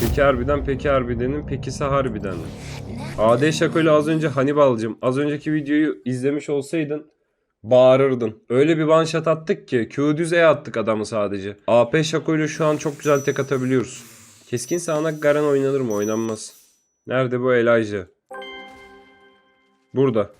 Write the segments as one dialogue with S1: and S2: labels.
S1: Peki harbiden peki harbidenin pekisi harbiden. AD Şako'yla az önce Hannibal'cım az önceki videoyu izlemiş olsaydın bağırırdın. Öyle bir one shot attık ki Q düz E attık adamı sadece. AP Şako'yla şu an çok güzel tek atabiliyoruz. Keskin sağanak Garen oynanır mı? Oynanmaz. Nerede bu Elijah? Burada.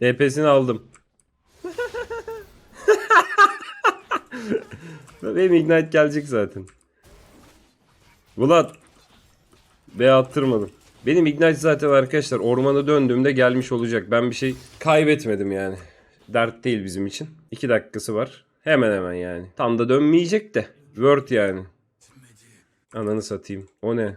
S1: TP'sini aldım. Benim Ignite gelecek zaten. Vlad. B attırmadım. Benim Ignite zaten arkadaşlar ormana döndüğümde gelmiş olacak. Ben bir şey kaybetmedim yani. Dert değil bizim için. 2 dakikası var. Hemen hemen yani. Tam da dönmeyecek de. Word yani. Ananı satayım. O ne?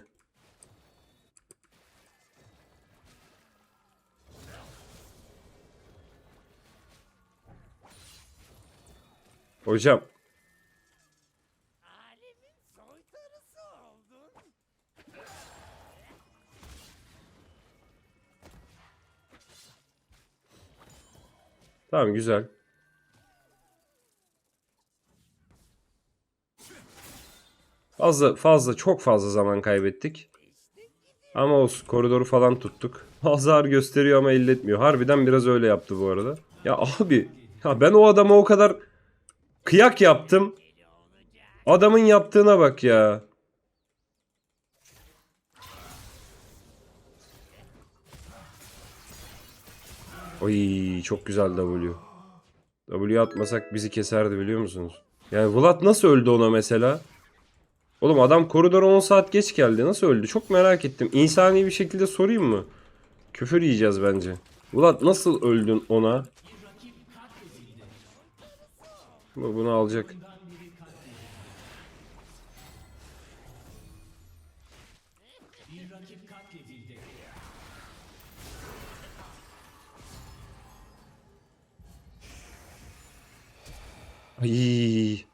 S1: Hocam. Tamam güzel. Fazla fazla çok fazla zaman kaybettik. Ama olsun koridoru falan tuttuk. Azar gösteriyor ama elletmiyor. Harbiden biraz öyle yaptı bu arada. Ya abi ya ben o adama o kadar kıyak yaptım. Adamın yaptığına bak ya. Oy çok güzel W. W atmasak bizi keserdi biliyor musunuz? Yani Vlad nasıl öldü ona mesela? Oğlum adam koridora 10 saat geç geldi. Nasıl öldü? Çok merak ettim. İnsani bir şekilde sorayım mı? Küfür yiyeceğiz bence. Vlad nasıl öldün ona? Bu- Bunu alacak. Ay.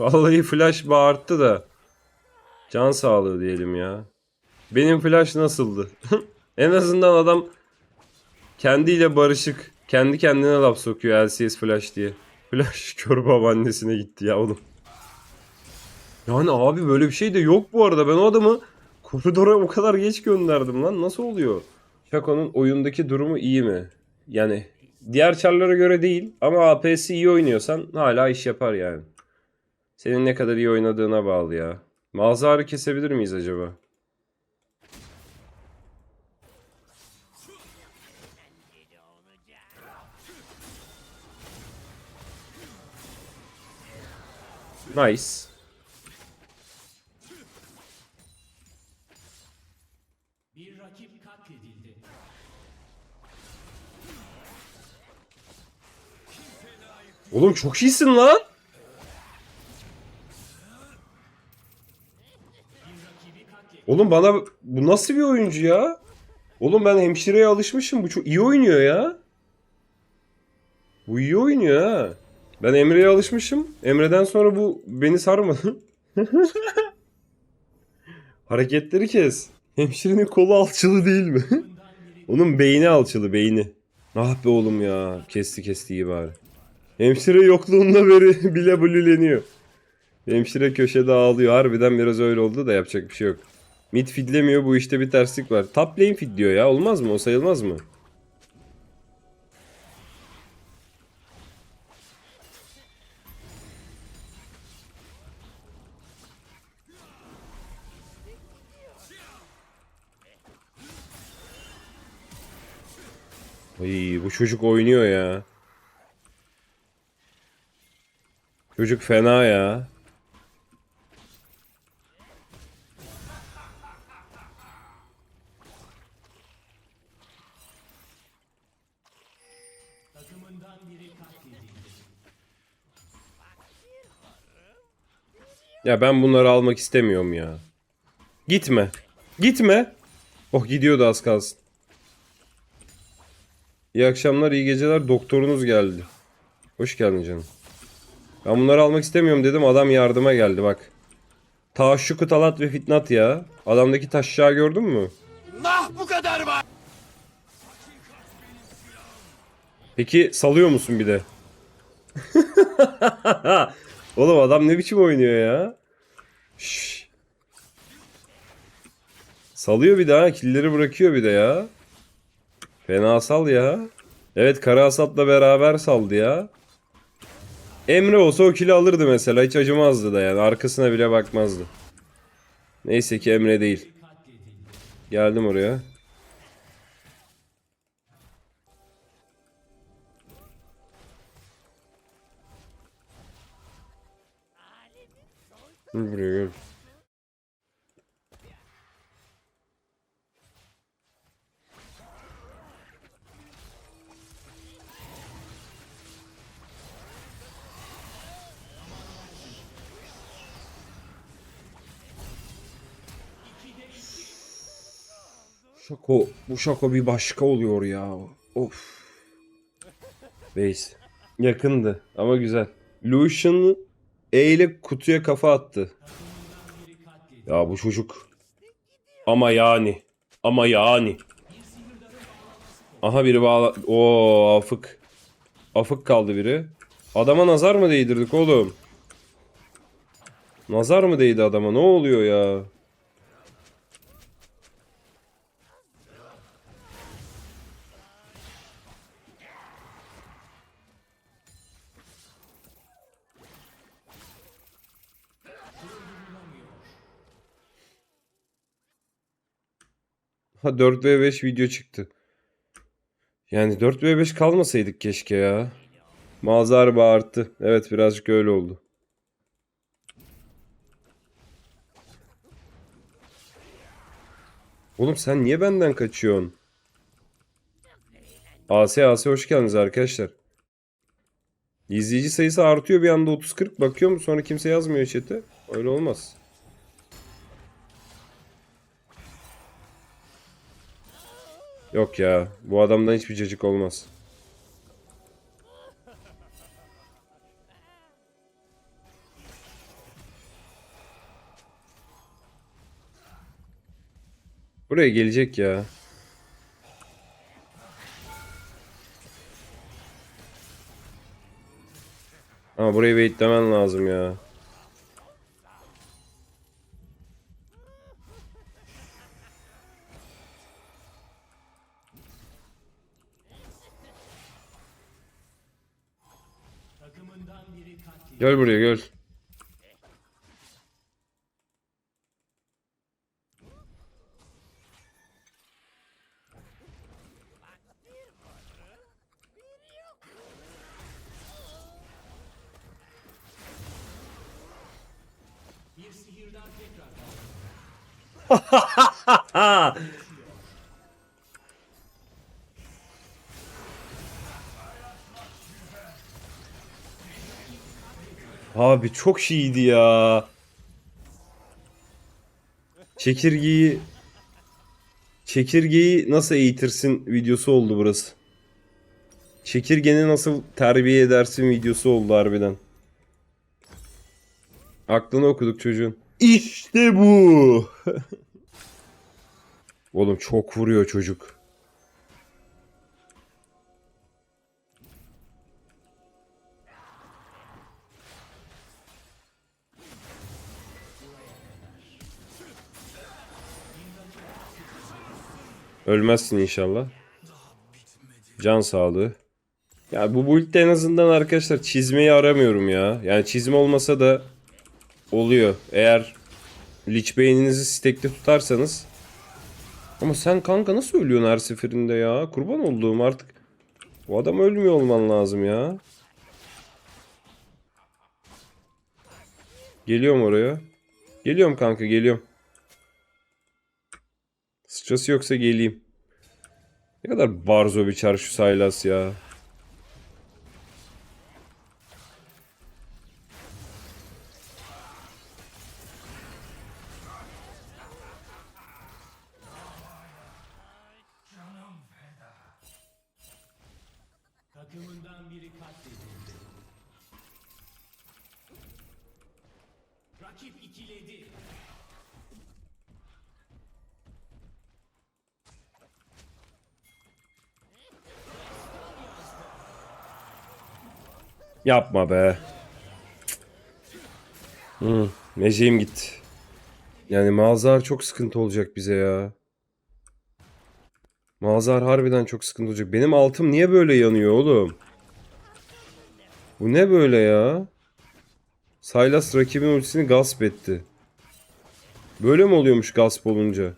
S1: Vallahi flash bağırttı da. Can sağlığı diyelim ya. Benim flash nasıldı? en azından adam kendiyle barışık. Kendi kendine laf sokuyor LCS flash diye. Flash kör babaannesine gitti ya oğlum. Yani abi böyle bir şey de yok bu arada. Ben o adamı koridora o kadar geç gönderdim lan. Nasıl oluyor? Shaco'nun oyundaki durumu iyi mi? Yani diğer çarlara göre değil ama AP'si iyi oynuyorsan hala iş yapar yani. Senin ne kadar iyi oynadığına bağlı ya. Malzarı kesebilir miyiz acaba? Nice.
S2: Bir rakip katledildi.
S1: Oğlum çok iyisin lan. Oğlum bana bu nasıl bir oyuncu ya? Oğlum ben hemşireye alışmışım. Bu çok iyi oynuyor ya. Bu iyi oynuyor ha. Ben Emre'ye alışmışım. Emre'den sonra bu beni sarmadı. Hareketleri kes. Hemşirenin kolu alçılı değil mi? Onun beyni alçılı beyni. Ah be oğlum ya. Kesti kesti iyi bari. Hemşire yokluğunda beri bile blüleniyor. Hemşire köşede ağlıyor. Harbiden biraz öyle oldu da yapacak bir şey yok. Mid fidlemiyor bu işte bir terslik var. Top lane fidliyor ya olmaz mı? O sayılmaz mı? Ay bu çocuk oynuyor ya. Çocuk fena ya. Ya ben bunları almak istemiyorum ya. Gitme. Gitme. Oh gidiyordu az kalsın. İyi akşamlar, iyi geceler. Doktorunuz geldi. Hoş geldin canım. Ben bunları almak istemiyorum dedim. Adam yardıma geldi bak. Taşşuku talat ve fitnat ya. Adamdaki taşşağı gördün mü?
S3: Nah bu kadar var.
S1: Peki salıyor musun bir de? Oğlum adam ne biçim oynuyor ya? Salıyor bir daha. Killeri bırakıyor bir de ya. Fena sal ya. Evet Kara Asat'la beraber saldı ya. Emre olsa o kili alırdı mesela. Hiç acımazdı da yani. Arkasına bile bakmazdı. Neyse ki Emre değil. Geldim oraya. Gel buraya gel. Şako, bu şako bir başka oluyor ya. Of. Base. Yakındı ama güzel. Lucian E ile kutuya kafa attı. Ya bu çocuk. Ama yani. Ama yani. Aha biri bağla... Oo afık. Afık kaldı biri. Adama nazar mı değdirdik oğlum? Nazar mı değdi adama? Ne oluyor ya? Ha 4v5 video çıktı. Yani 4v5 kalmasaydık keşke ya. Mazhar bağırttı. Evet birazcık öyle oldu. Oğlum sen niye benden kaçıyorsun? AS AS hoş geldiniz arkadaşlar. İzleyici sayısı artıyor bir anda 30-40 bakıyorum sonra kimse yazmıyor chat'e. Öyle olmaz. Yok ya. Bu adamdan hiçbir cacık olmaz. Buraya gelecek ya. Ama burayı baitlemen lazım ya. Gel buraya gel. Abi çok iyiydi ya. Çekirgeyi Çekirgeyi nasıl eğitirsin videosu oldu burası. Çekirgeni nasıl terbiye edersin videosu oldu harbiden. Aklını okuduk çocuğun. İşte bu. Oğlum çok vuruyor çocuk. Ölmezsin inşallah. Can sağlığı. Ya bu build'de en azından arkadaşlar çizmeyi aramıyorum ya. Yani çizme olmasa da oluyor. Eğer Lich Bey'inizi stekli tutarsanız. Ama sen kanka nasıl ölüyorsun her seferinde ya? Kurban olduğum artık. Bu adam ölmüyor olman lazım ya. Geliyorum oraya. Geliyorum kanka geliyorum. Sıçrası yoksa geleyim. Ne kadar barzo bir çarşı saylas ya.
S2: Rakip ikiledi.
S1: Yapma be. Hı, meceğim gitti. Yani Mazhar çok sıkıntı olacak bize ya. Mazhar harbiden çok sıkıntı olacak. Benim altım niye böyle yanıyor oğlum? Bu ne böyle ya? Sylas rakibin ultisini gasp etti. Böyle mi oluyormuş gasp olunca?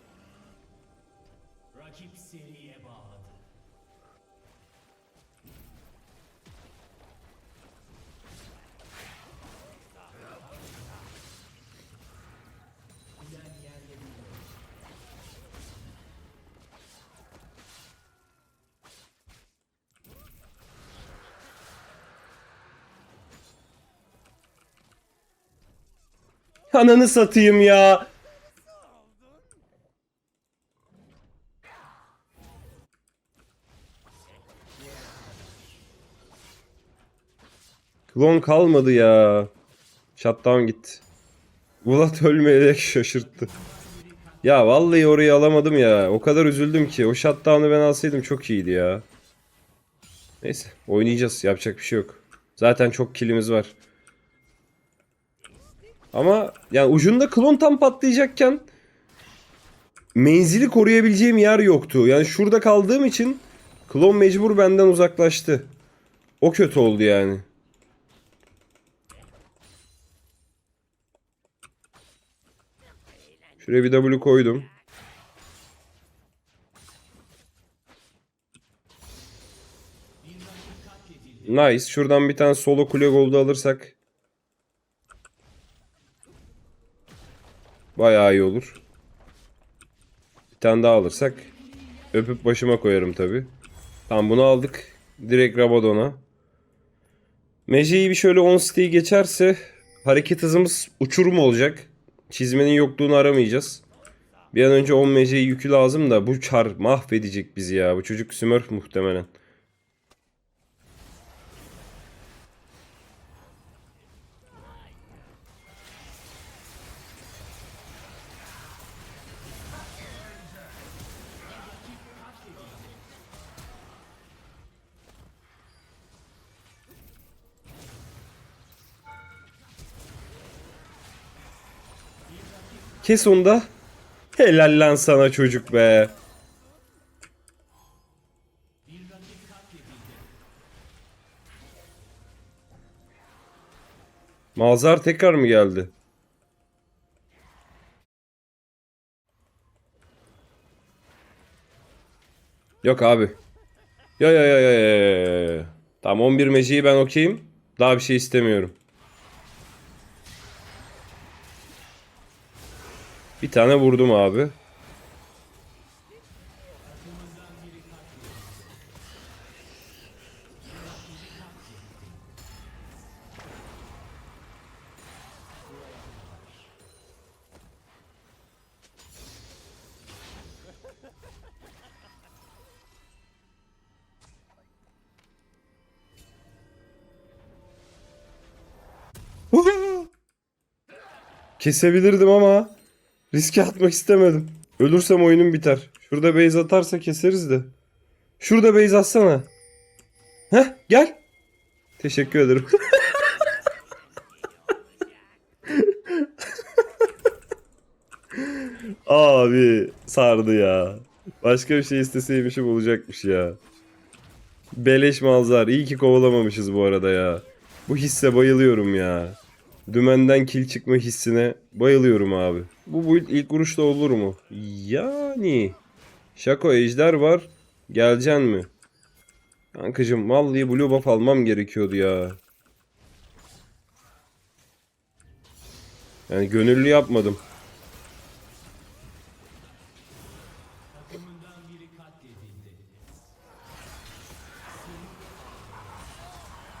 S1: Ananı satayım ya. Klon kalmadı ya. Shutdown gitti. Vlad ölmeyerek şaşırttı. Ya vallahi orayı alamadım ya. O kadar üzüldüm ki. O shutdown'u ben alsaydım çok iyiydi ya. Neyse oynayacağız. Yapacak bir şey yok. Zaten çok kilimiz var. Ama yani ucunda klon tam patlayacakken menzili koruyabileceğim yer yoktu. Yani şurada kaldığım için klon mecbur benden uzaklaştı. O kötü oldu yani. Şuraya bir W koydum. Nice. Şuradan bir tane solo kule goldu alırsak bayağı iyi olur. Bir tane daha alırsak öpüp başıma koyarım tabi. Tamam bunu aldık. Direkt Rabadon'a. Mece'yi bir şöyle 10 siteyi geçerse hareket hızımız uçurum olacak. Çizmenin yokluğunu aramayacağız. Bir an önce 10 Mece'yi yükü lazım da bu çar mahvedecek bizi ya. Bu çocuk Smurf muhtemelen. Kes onu da. Helal lan sana çocuk be. Mazhar tekrar mı geldi? Yok abi. Ya ya ya ya ya. Tamam 11 meciyi ben okeyim. Daha bir şey istemiyorum. Bir tane vurdum abi. Kesebilirdim ama riske atmak istemedim. Ölürsem oyunum biter. Şurada base atarsa keseriz de. Şurada base atsana. Heh gel. Teşekkür ederim. Abi sardı ya. Başka bir şey isteseymişim olacakmış ya. Beleş malzar. İyi ki kovalamamışız bu arada ya. Bu hisse bayılıyorum ya. Dümenden kil çıkma hissine bayılıyorum abi. Bu build ilk vuruşta olur mu? Yani. Şako ejder var. Geleceksin mi? Kankacım vallahi blue buff almam gerekiyordu ya. Yani gönüllü yapmadım.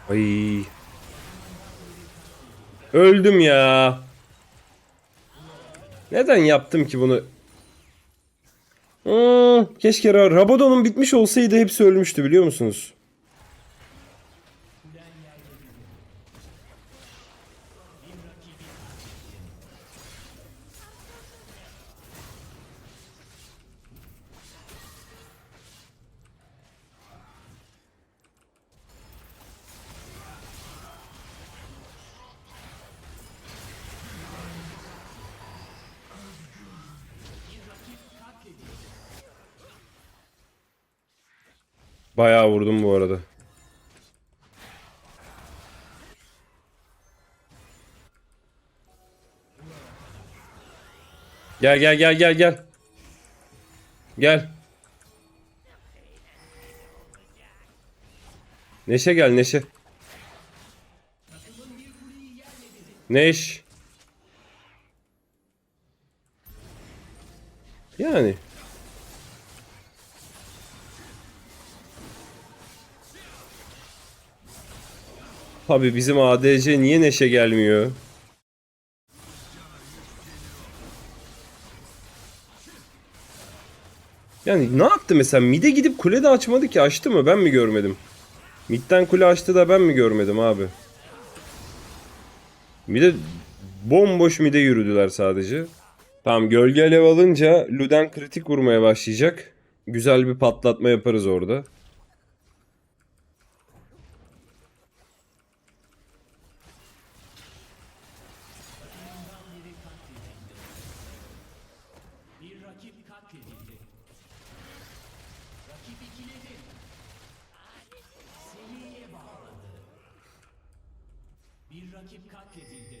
S1: Ay. Öldüm ya. Neden yaptım ki bunu? Hmm, keşke Ra- Rabadon'un bitmiş olsaydı hepsi ölmüştü biliyor musunuz? Bayağı vurdum bu arada. Gel gel gel gel gel. Gel. Neşe gel Neşe. Neş. Yani. Abi bizim ADC niye Neşe gelmiyor? Yani ne yaptı mesela? Mid'e gidip kule de açmadı ki. Açtı mı? Ben mi görmedim? Mid'den kule açtı da ben mi görmedim abi? Mid'e bomboş mid'e yürüdüler sadece. Tamam gölge alev alınca Luden kritik vurmaya başlayacak. Güzel bir patlatma yaparız orada.
S2: Bir rakip katledildi. Rakip ikiledi. Seriye bağladı. Bir rakip katledildi.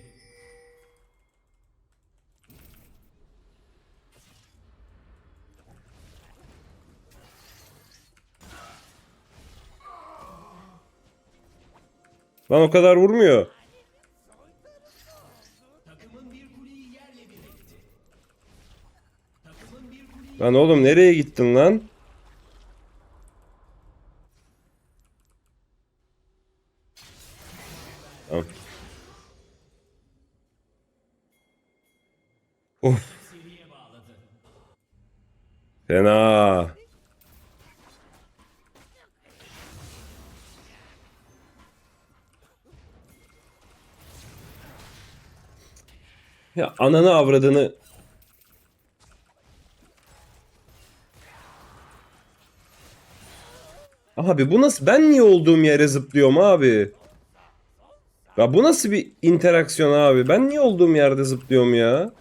S1: Lan o kadar vurmuyor. Lan oğlum nereye gittin lan? Tamam. Of. Fena. Ya ananı avradını Abi bu nasıl ben niye olduğum yere zıplıyorum abi? Ya bu nasıl bir interaksiyon abi? Ben niye olduğum yerde zıplıyorum ya?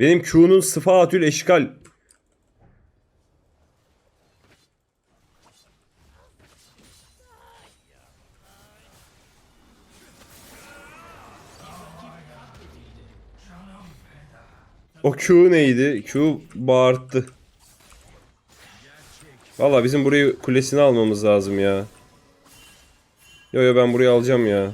S1: Benim Q'nun sıfatül eşkal. O Q neydi? Q bağırttı. Valla bizim burayı kulesini almamız lazım ya. Yo yo ben burayı alacağım ya.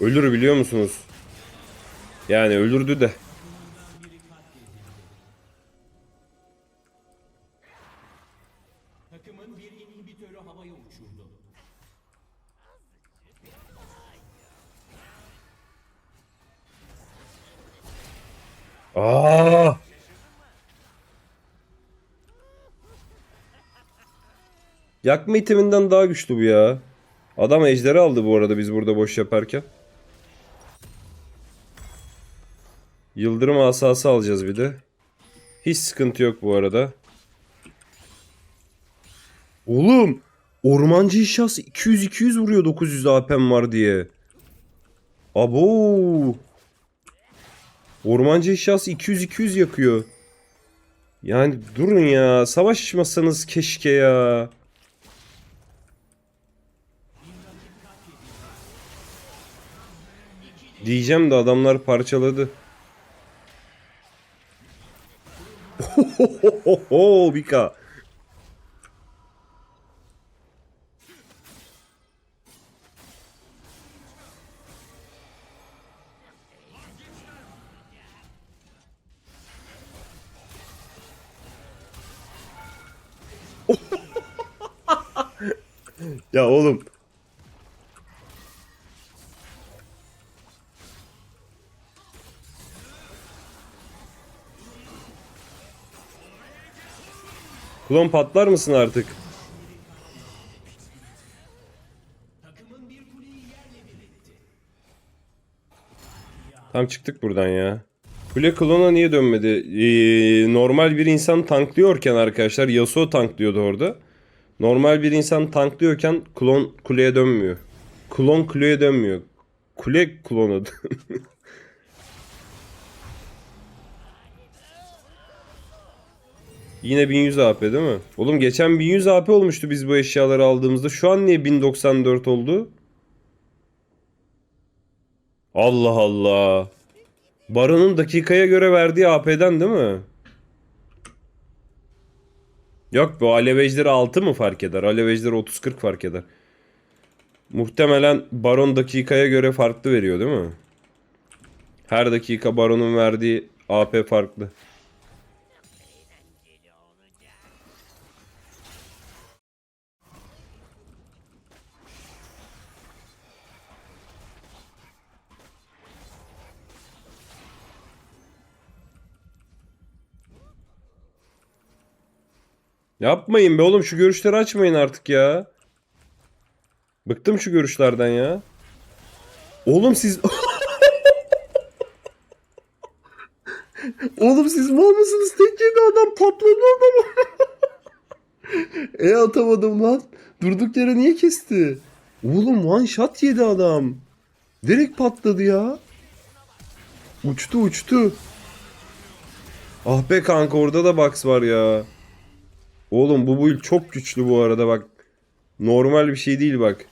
S1: Ölür biliyor musunuz? Yani ölürdü de. Aa! Yakma iteminden daha güçlü bu ya. Adam ejderi aldı bu arada biz burada boş yaparken. Yıldırım asası alacağız bir de. Hiç sıkıntı yok bu arada. Oğlum! Ormancı inşası 200-200 vuruyor 900 AP'm var diye. Abo! Ormancı eşyası 200-200 yakıyor. Yani durun ya. Savaşmasanız keşke ya. Diyeceğim de adamlar parçaladı. Ohohoho Bika. Ya oğlum. Klon patlar mısın artık? Tam çıktık buradan ya. Kule klona niye dönmedi? Ee, normal bir insan tanklıyorken arkadaşlar Yasuo tanklıyordu orada. Normal bir insan tanklıyorken klon kuleye dönmüyor. Klon kuleye dönmüyor. Kule klonu. Yine 1100 AP değil mi? Oğlum geçen 1100 AP olmuştu biz bu eşyaları aldığımızda. Şu an niye 1094 oldu? Allah Allah. Baron'un dakikaya göre verdiği AP'den değil mi? Yok bu alev ejderi 6 mı fark eder? Alev ejderi 30-40 fark eder. Muhtemelen Baron dakikaya göre farklı veriyor değil mi? Her dakika Baron'un verdiği AP farklı. Yapmayın be oğlum şu görüşleri açmayın artık ya. Bıktım şu görüşlerden ya. Oğlum siz... oğlum siz mal mısınız? Tek yedi adam patladı adam. e atamadım lan. Durduk yere niye kesti? Oğlum one shot yedi adam. Direkt patladı ya. Uçtu uçtu. Ah be kanka orada da box var ya. Oğlum bu build çok güçlü bu arada bak. Normal bir şey değil bak.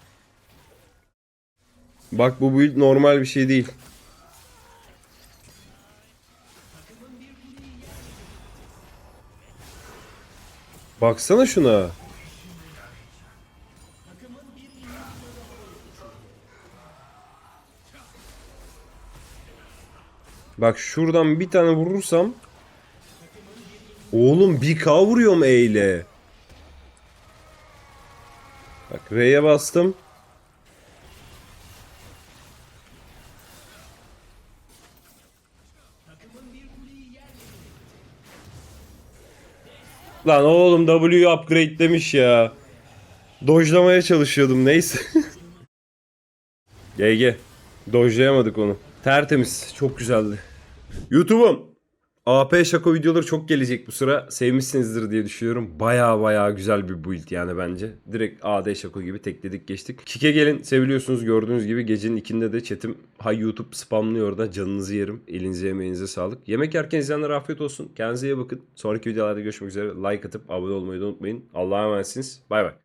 S1: Bak bu build normal bir şey değil. Baksana şuna. Bak şuradan bir tane vurursam Oğlum 1K vuruyorum E ile. Bak R'ye bastım. Lan oğlum W'yu upgrade demiş ya. Dojlamaya çalışıyordum neyse. GG. Dojlayamadık onu. Tertemiz. Çok güzeldi. YouTube'um. AP Şako videoları çok gelecek bu sıra. Sevmişsinizdir diye düşünüyorum. Baya baya güzel bir build yani bence. Direkt AD Şako gibi tekledik geçtik. Kike gelin. Seviliyorsunuz gördüğünüz gibi. Gecenin ikinde de chatim hay YouTube spamlıyor da canınızı yerim. Elinize emeğinize sağlık. Yemek yerken izleyenlere afiyet olsun. Kendinize iyi bakın. Sonraki videolarda görüşmek üzere. Like atıp abone olmayı da unutmayın. Allah'a emanetsiniz. Bay bay.